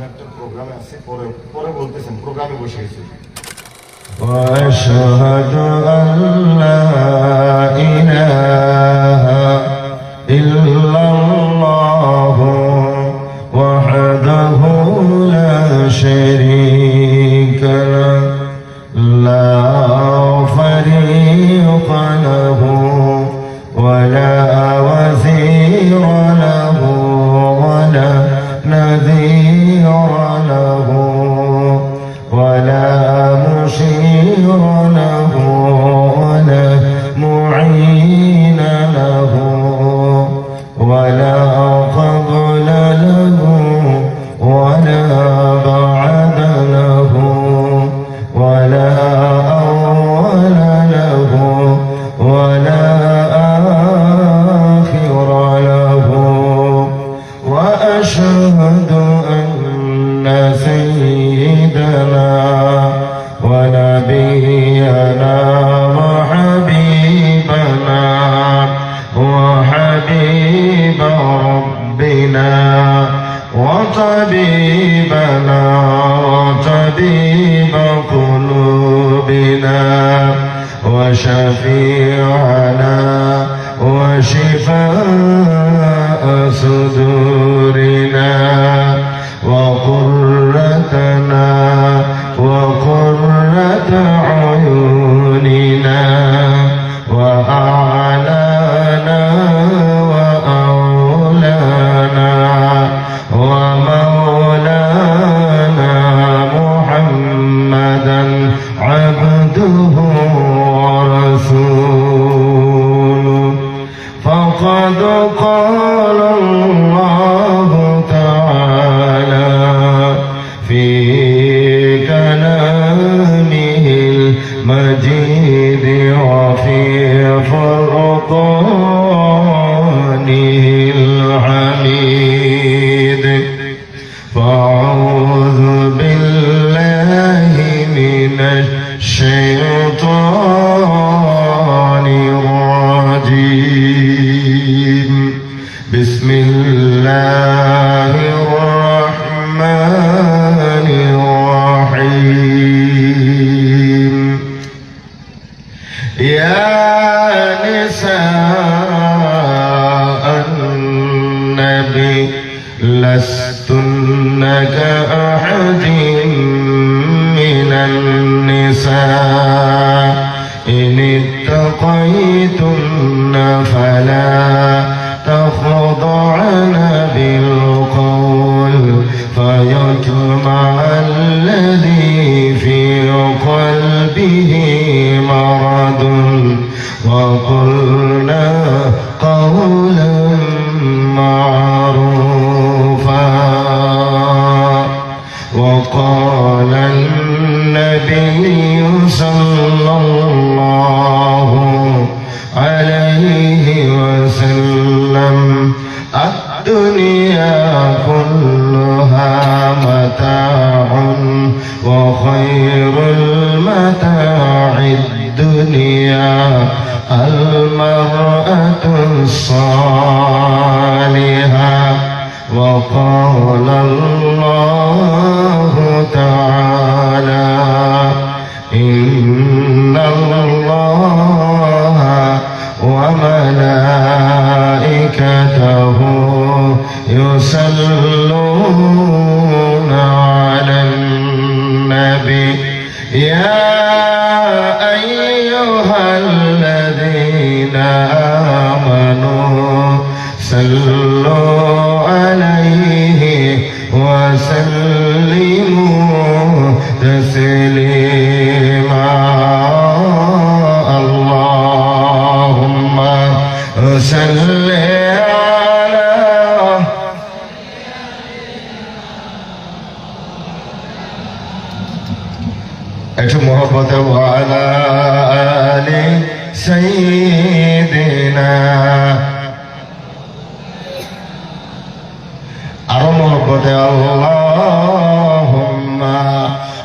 আমি একজন প্রোগ্রামে আসছি পরে পরে বলতেছেন প্রোগ্রামে বসে গেছি। وأشهد أن لا إله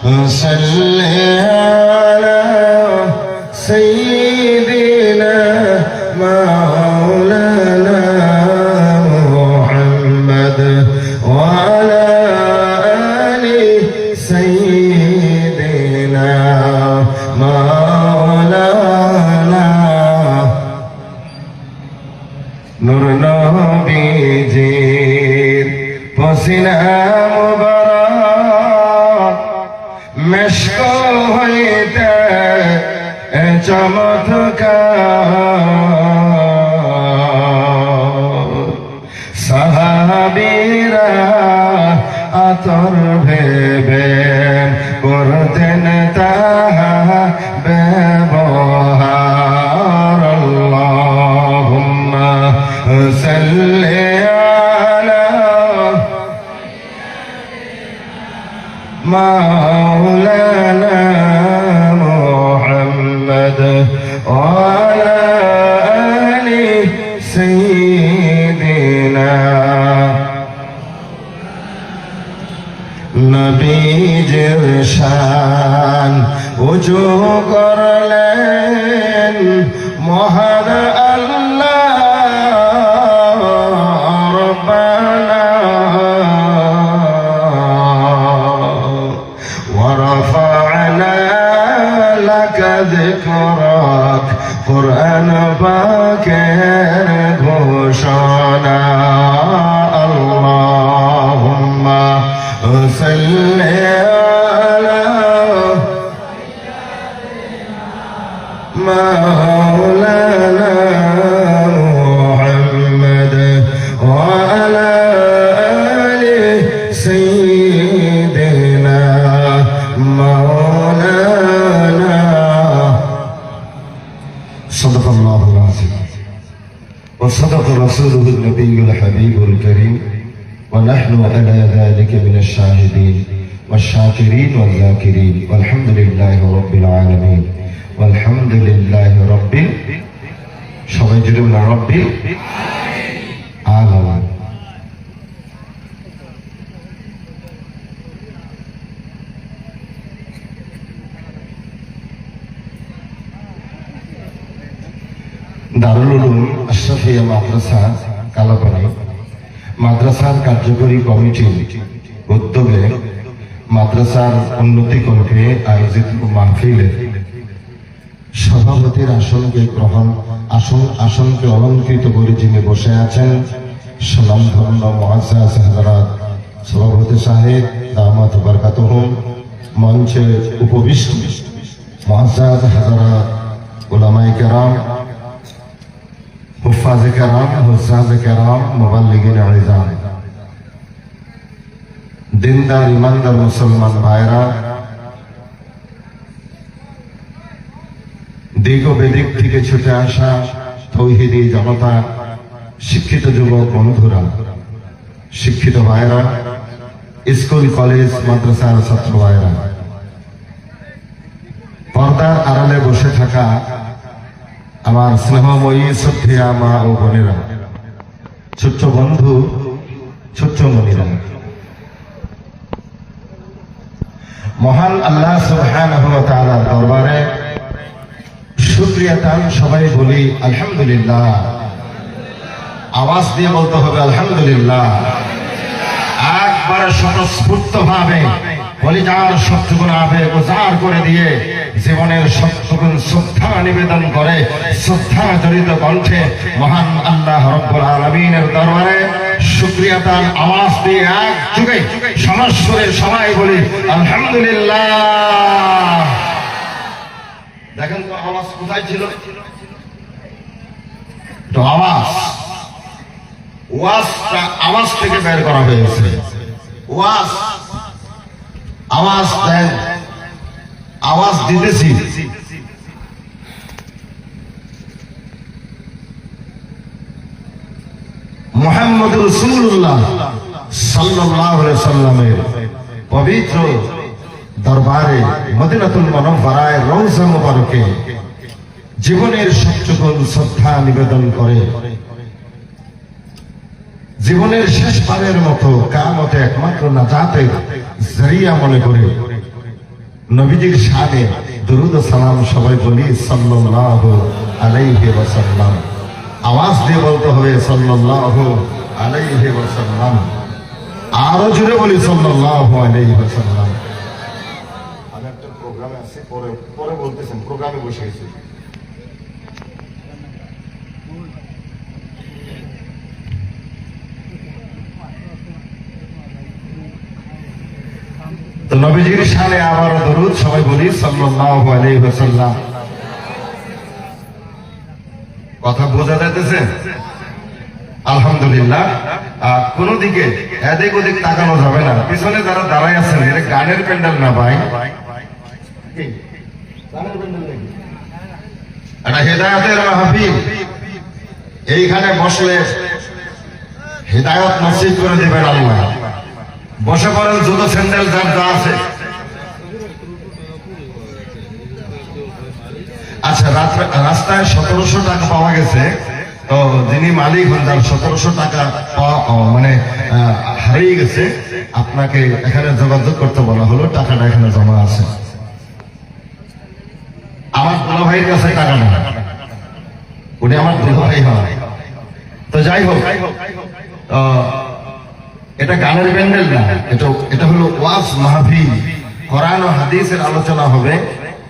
صلي তাহা প্রাণ বাকের ঘোষণা। والذاكرين والحمد لله رب العالمين والحمد لله رب সবাই জুড়ে বলুন রব্বি আলামিন দারুল উলুম আশরাফিয়া মাদ্রাসা কালাপানি মাদ্রাসার কার্যকরী কমিটির উদ্যোগে মাদ্রাসার উন্নতি কল্পে আয়োজিত মাহফিলে সভাপতির আসনকে গ্রহণ, আসন, আসনকে অলঙ্কৃত করে যিনি বসে আছেন, সুনামধন্য মহাজাজ হাজারাত সভাপতি সাহেব দামাত বরকাতহুম মঞ্চে উপবিষ্ট মহাজাজ হাজারাত ওলামাই কেরাম হুফাজ কেরাম হুসাজ কেরাম, মুবাল্লিগিন আলিজান। দিনদার ইমানদার মুসলমান ভাইরা দীর্ঘ বেদিক থেকে ছুটে আসা তৌহিদি জনতা, শিক্ষিত যুবক বন্ধুরা, শিক্ষিত ভাইরা, স্কুল, কলেজ, মাদ্রাসার ছাত্র ভাইরা, পর্দার আড়ালে বসে থাকা আমার স্নেহময়ী শ্রদ্ধেয়া মা ও বোনেরা, ছোট্ট বন্ধু, ছোট্ট মনিরা। মহান আল্লাহ ওয়া দরবারে শুকরিয়া তান সবাই বলি আলহামদুলিল্লাহ। আওয়াজ দিয়ে বলতে হবে আলহামদুলিল্লাহ। একবারে স্বতঃস্ফূর্ত ভাবে বলি, যার সত্যগুণ আবেগ উজাড় করে দিয়ে জীবনের সত্যগুণ শ্রদ্ধা নিবেদন করে, শ্রদ্ধা জড়িত কণ্ঠে মহান আল্লাহ রব্বুল আলমিনের দরবারে শুক্রিয়া তার আওয়াজ দিয়ে এক যুগে সমস্বরে সবাই বলি, আলহামদুলিল্লাহ। দেখেন তো আওয়াজ কোথায় ছিল? তো আওয়াজ, ওয়াজটা আওয়াজ থেকে বের করা হয়েছে। ওয়াজ, আওয়াজ দেন আওয়াজ দিতেছি। মোহাম্মদ রসুল্লাহ সাল্লাহ সাল্লামের পবিত্র দরবারে মদিনাতুল মনোবরায় রৌজা মুবারকে জীবনের সত্যগুণ শ্রদ্ধা নিবেদন করে। জীবনের শেষ পারের মতো কামতে একমাত্র নাজাতের জরিয়া মনে করে নবীজির সাথে দুরুদ সালাম সবাই বলি সাল্লাহ আলাইহি ওয়াসাল্লাম। আওয়াজ দিয়ে বলতে হবে সাল্লাহ আলাইহি ওয়াসাল্লাম। আরও জুড়ে বলি সাল্লাহ আলাইহি ওয়াসাল্লাম। আমি একটা প্রোগ্রামে আছি, পরে পরে বলতেছেন, প্রোগ্রামে বসে গেছি। নবীজির সালে আবার দরুদ, সবাই বলি সাল্লাল্লাহু আলাইহি ওয়াসাল্লাম। কথা বোঝা যাইতেছে? আলহামদুলিল্লাহ। কোন দিকে এদিক ওদিক তাকানো যাবে না। পিছনে যারা দাঁড়ায় আছেন এটা গানের প্যান্ডেল না ভাই? এটা হেদায়তের মাহফিল। এইখানে বসলে হেদায়ত নসিব করে দেবেন আল্লাহ। বসে পড়েন জুতো স্যান্ডেল যার আছে। আচ্ছা রাস্তায় সতেরোশো টাকা পাওয়া গেছে। তো যিনি মালিক হন, তার সতেরোশো টাকা মানে হারিয়ে গেছে। আপনাকে এখানে যোগাযোগ করতে বলা হলো, টাকাটা এখানে জমা আছে। আমার দুলা ভাইয়ের কাছে টাকা টাকাটা উনি আমার দুলা ভাই হয় তো যাই হোক এটা গানের প্যান্ডেল না, এটা এটা হলো ওয়াজ মাহফিল। কোরআন ও হাদিসের আলোচনা হবে।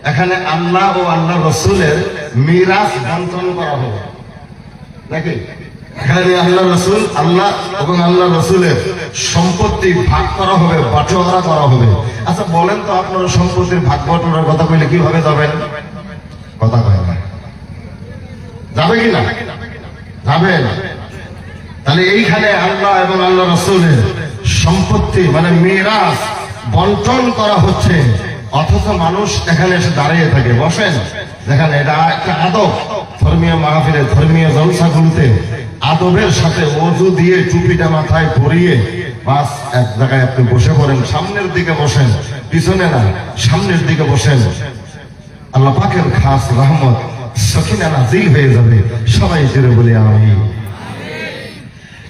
এখানে আল্লাহ ও আল্লাহ রসুলের মিরাজ বন্টন করা হবে। নাকি? এখানে আল্লাহ রসুল, আল্লাহ এবং আল্লাহ রসুলের সম্পত্তি ভাগ করা হবে, বাটোয়ারা করা হবে। আচ্ছা বলেন তো আপনারা সম্পত্তির ভাগ বাটোয়ারার কথা কইলে কীভাবে যাবেন? কথা কয় না। যাবে কি না। যাবেন তাহলে এইখানে আল্লাহ এবং আল্লাহ রসুলের সম্পত্তি মানে মিরাজ বন্টন করা হচ্ছে। অথচ মানুষ এখানে এসে দাঁড়িয়ে থাকে। বসেন, দেখেন, এটা একটা আদব। ধর্মীয় মাহফিলে, ধর্মীয় জলসাগুলোতে আদবের সাথে অজু দিয়ে টুপিটা মাথায় পরিয়ে বাস এক জায়গায় আপনি বসে পড়েন, সামনের দিকে বসেন, পিছনে না, সামনের দিকে বসেন। আল্লাহ পাকের খাস রহমত সখিনা নাজিল হয়ে যাবে। সবাই জুড়ে বলি আমি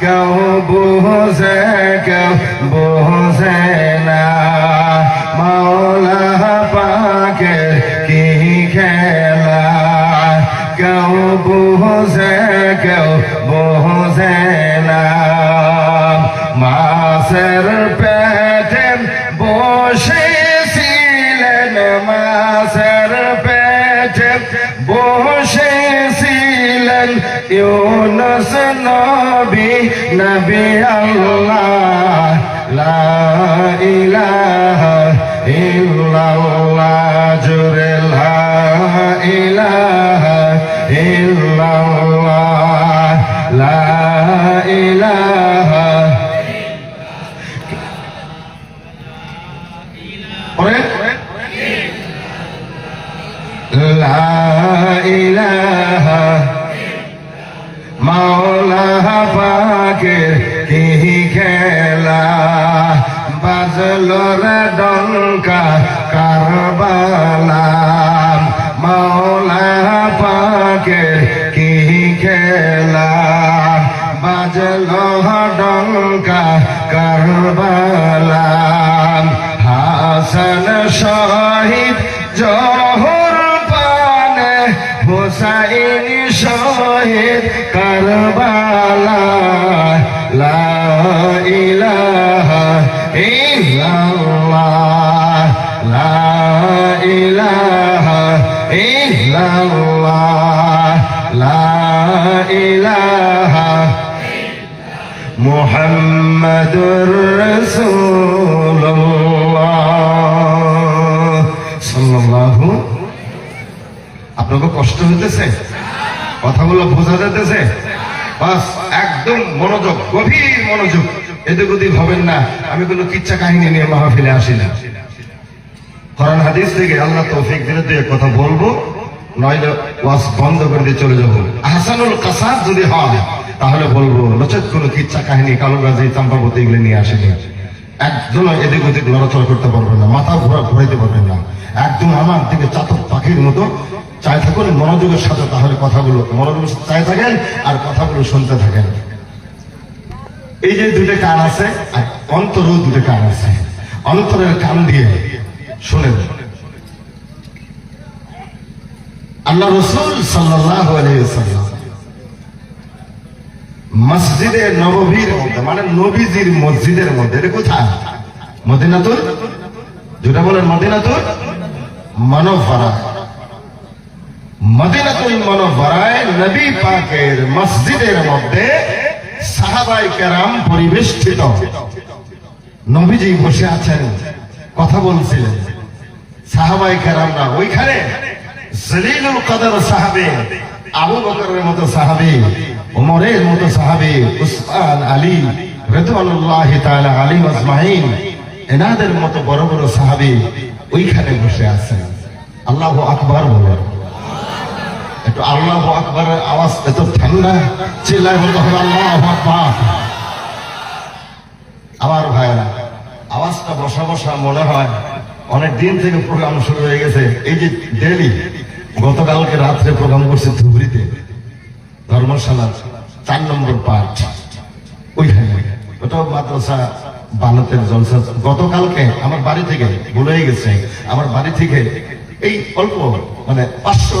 কেউ বুঝে কেউ বুঝে না। মাওলা পাকের কি খেলা? কেউ বুঝে কেউ বুঝে না। মাসের পেটে বসেছিলেন মাসের পেটে বসেছিলেন ইউনুস নবী নবী আল্লাহ, লা ইলাহা ইল্লাল্লাহ জুরে লা ইলাহা ইল্লাল্লাহ, লা ইলাহা পরে লা ইলাহা খেলা বাজল রে ডঙ্কা কারবালা। মাওলা পাকে কি খেলা। বাজল ডঙ্কা কারবালা। হাসন শহীদ কষ্ট হইতেছে? কথাগুলো বোঝা যাইতেছে? বাস, একদম মনোযোগ, গভীর মনোযোগ। এদিক ওদিক হবেন না। আমি কোনো কিচ্ছা কাহিনী নিয়ে মাহফিলে আসি না। কোরআন হাদিস থেকে আল্লাহ তৌফিক দিলে দিয়ে কথা বলব। নইলে ওয়াস বন্ধ করে দিয়ে চলে যাব। হাসানুল কাসার যদি হয়, তাহলে বলব, নচেত কোনো কিচ্ছা কাহিনী কালোগাজি চাম্পাবতী এগুলো নিয়ে আসেনি। একদম এদিক ওদিক নড়াচড়া করতে পারবেন না, মাথা ঘোরা ঘুরাইতে পারবেন না। একদম আমার দিকে চাতক পাখির মতো চাই থাকুন, মনোযোগের সাথে তাহলে কথাগুলো, মনোযোগের সাথে চাই থাকেন আর কথাগুলো শুনতে থাকেন। এই যে দুটো কান আছে, আর অন্তরও দুটো কান আছে। অন্তরের কান দিয়ে শুনেন। আল্লাহ রসুল সাল্লাহ মসজিদে নবীর মধ্যে মানে নবীজির মসজিদের মধ্যে, এটা কোথায়? মদিনাতুর যেটা বলেন মদিনাতুর মনোফরা মদিনাতুল মনোফরায় নবী পাকের মসজিদের মধ্যে সাহাবাই কেরাম পরিবেষ্টিত। নবীজি বসে আছেন, কথা বলছিলেন। সাহাবাই কেরামরা ওইখানে জলিলুল কদর সাহাবে, আবু বকরের মতো সাহাবি, ওমরের মতো সাহাবি, উসমান, আলী রেদওয়ানুল্লাহ তাআলা আলী আজমাইন, এনাদের মতো বড় বড় সাহাবি ওইখানে বসে আছেন। আল্লাহ আকবার বলেন। একটু আল্লাহ আকবরের আওয়াজ এত ঠান্ডা, চিল্লায় বলতে হবে আল্লাহ আকবার। আমার আওয়াজটা বসা বসা মনে হয় অনেক দিন থেকে প্রোগ্রাম শুরু হয়ে গেছে। এই যে ডেলি গতকালকে রাত্রে প্রোগ্রাম করছে ধুবড়িতে ধর্মশালা চার নম্বর পার্ট ওইখানে ওটাও মাদ্রাসা বানাতের জলসা। গতকালকে আমার বাড়ি থেকে ভুলেই গেছে, আমার বাড়ি থেকে এই অল্প মানে পাঁচশো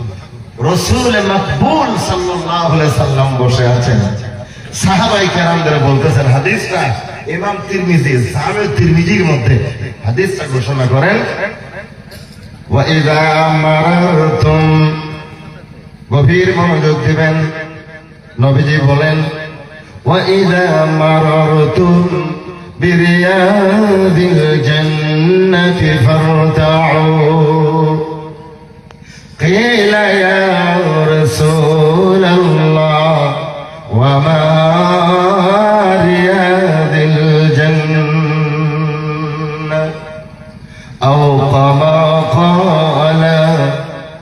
রসুল মকবুল সাল্লাল্লাহু আলাইহি সাল্লাম বসে আছেন সাহাবাই কেরামদের বলতেছেন হাদিসটা ইমাম তিরমিজি জামে তিরমিজির মধ্যে হাদিসটা ঘোষণা করেন وإذا مررتم গভীর মনোযোগ দিবেন নবীজি বলেন وإذا مررتم برياض الجنة فارتعوا قيل يا رسول الله وما رياض الجنة أو كما قال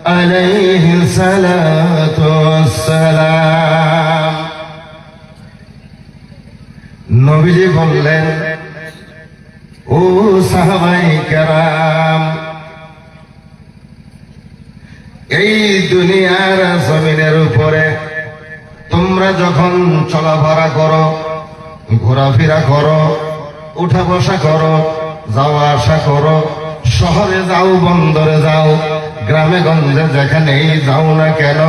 عليه الصلاة والسلام নবীজি বললেন ও সাহাবাই কেরাম এই দুনিয়ার জমিনের উপরে তোমরা যখন চলাফেরা করো, ঘোরাফেরা করো উঠা বসা করো, যাওয়া আসা করো, শহরে যাও, বন্দরে যাও, গ্রামে গঞ্জে যেখানেই যাও না কেন,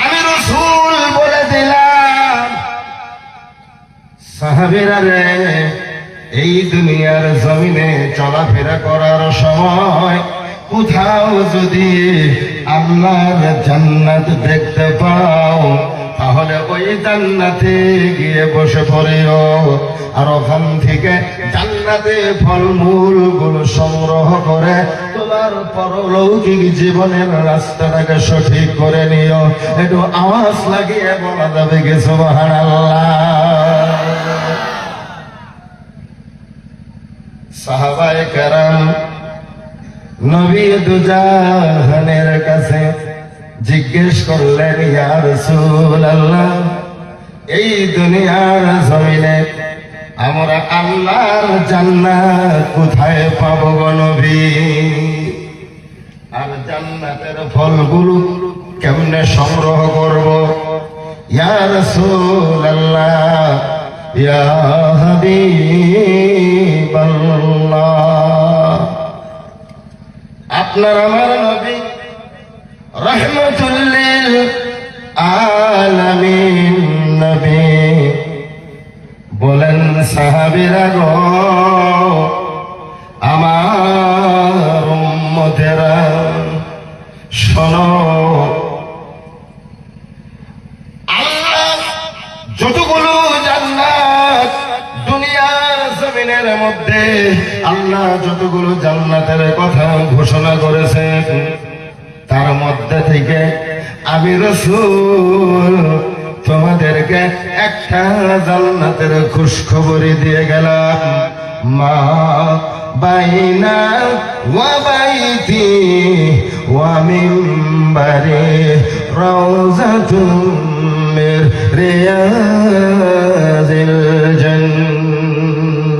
আমি রসুল বলে দিলাম, সাহাবিরা রে, এই দুনিয়ার জমিনে চলাফেরা করার সময় কোথাও যদি আল্লাহর জান্নাত দেখতে পাও, তাহলে ওই জান্নাতে গিয়ে বসে পড়েও। আর ওখান থেকে জান্নাতে ফলমূলগুলো সংগ্রহ করে তোমার পরলৌকিক জীবনের রাস্তাটাকে সঠিক করে নিও। একটু আওয়াজ লাগিয়ে বলা যাবে গে সুবহানাল্লাহ। সাহাবায়ে কেরাম নবী দুজাহানের কাছে জিজ্ঞেস করলেন, ইয়া রাসূলুল্লাহ, এই দুনিয়ার জমিনে আমরা আল্লাহর জান্নাত কোথায় পাবো নবী? আর জান্নাতের ফলগুলো কেমনে সংগ্রহ করব? ইয়া রাসূলুল্লাহ, ইয়া হাবিবাল্লাহ। আপনার আমার দিয়ে গেলাম। মা, বাইনা, ওয়া বাইতি, ওয়া মিম্বারি রাউজাতুম মির রিয়াজিল জান্নাহ।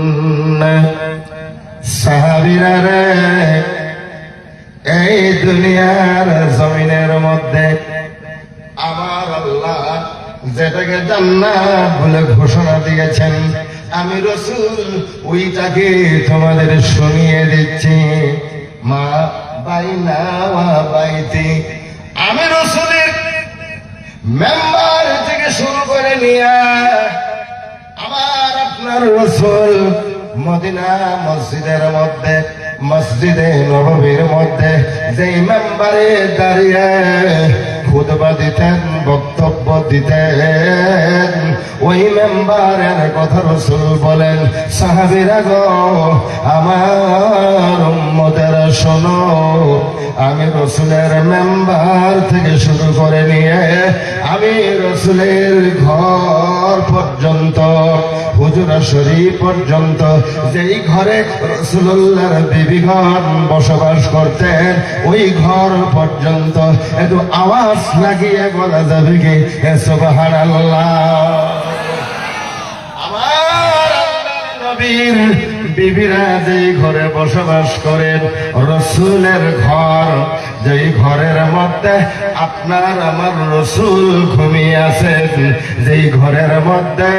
সাহাবীরা এই দুনিয়ার জমিনের মধ্যে আমার আল্লাহ যেটাকে জান্নাত বলে ঘোষণা দিয়েছেন আমি রসুল ওইটাকে তোমাদের শুনিয়ে দিচ্ছি। মা বাইনা ওয়া বাইতি। আমি রসুলের মেম্বার থেকে শুরু করে নিয়ে আমার আপনার রসুল মদিনা মসজিদের মধ্যে, মসজিদে নববীর মধ্যে যেই মেম্বারে দাঁড়িয়ে খুদবা দিতেন, বক্তব্য দিতেন। ওই মেম্বারের কথা রসুল বলেন, সাহাবিরা গো, আমার উম্মতের শোনো, আমি রসুলের মেম্বার থেকে শুরু করে নিয়ে আমি রসুলের ঘর পর্যন্ত, হুজুরা পর্যন্ত, যেই ঘরে রসুল্লাহর বিবিগণ বসবাস করতেন, ওই ঘর পর্যন্ত একটু আওয়াজ লাগিয়ে বলা যাবে কি? সোবাহান আমার নবীর বিবিরা যেই ঘরে বসবাস করেন, রসুলের ঘর, যেই ঘরের মধ্যে আপনার আমার রসুল ঘুমিয়ে আছেন, যেই ঘরের মধ্যে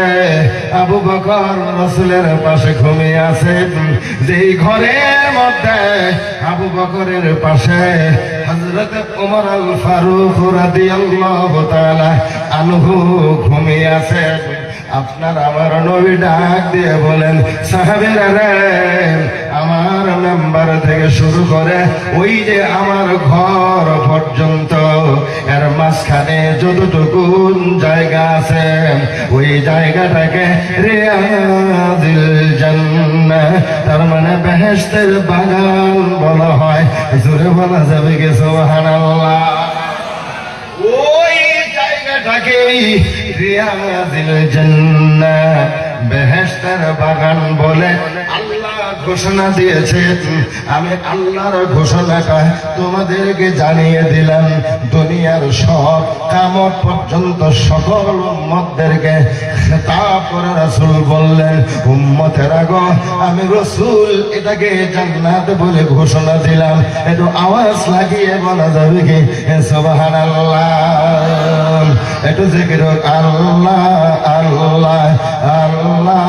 আবু বকর রসুলের পাশে ঘুমিয়ে আছেন, যেই ঘরের মধ্যে আবু বকরের পাশে হজরত উমর আল ফারুক রাদিয়াল্লাহু তাআলা আনহু ঘুমিয়ে আছেন। আপনার আমার নবী ডাক দিয়ে বলেন আমার মেম্বার থেকে শুরু করে ওই যে আমার ঘর পর্যন্ত, এর মাঝখানে যতটুকু জায়গা আছে, ওই জায়গাটাকে তার মানে বেহেশতের বাগান বলা হয়। জোরে বলা যাবে কি সুবহানাল্লাহ? ওই জায়গাটাকেই রিয়াজিল জান্নাহ বেহেশতের বাগান বলে আল্লাহ ঘোষণা দিয়েছে। আমি আল্লাহর ঘোষণাটা তোমাদেরকে জানিয়ে দিলাম। দুনিয়ার সব কামত পর্যন্ত সকল উম্মতদেরকে করে রাসূল বললেন, উম্মতের আগো, আমি রসুল, এটাকে জান্নাত বলে ঘোষণা দিলাম। একটু আওয়াজ লাগিয়ে বলা যাবে কি? সুবহানাল্লাহ। একটু জিকির হোক, আল্লাহ আল্লাহ আল্লাহ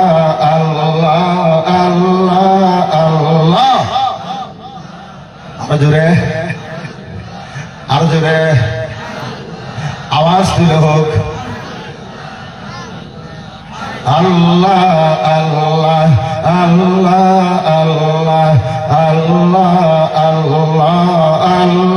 আল্লাহ আল্লাহ। আল্লাহ আরও জোরে আরও জোরে। আওয়াজ তুলে হোক। আল্লাহ আল্লাহ আল্লাহ আল্লাহ আল্লাহ আল্লাহ আল্লাহ।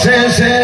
অবশেষে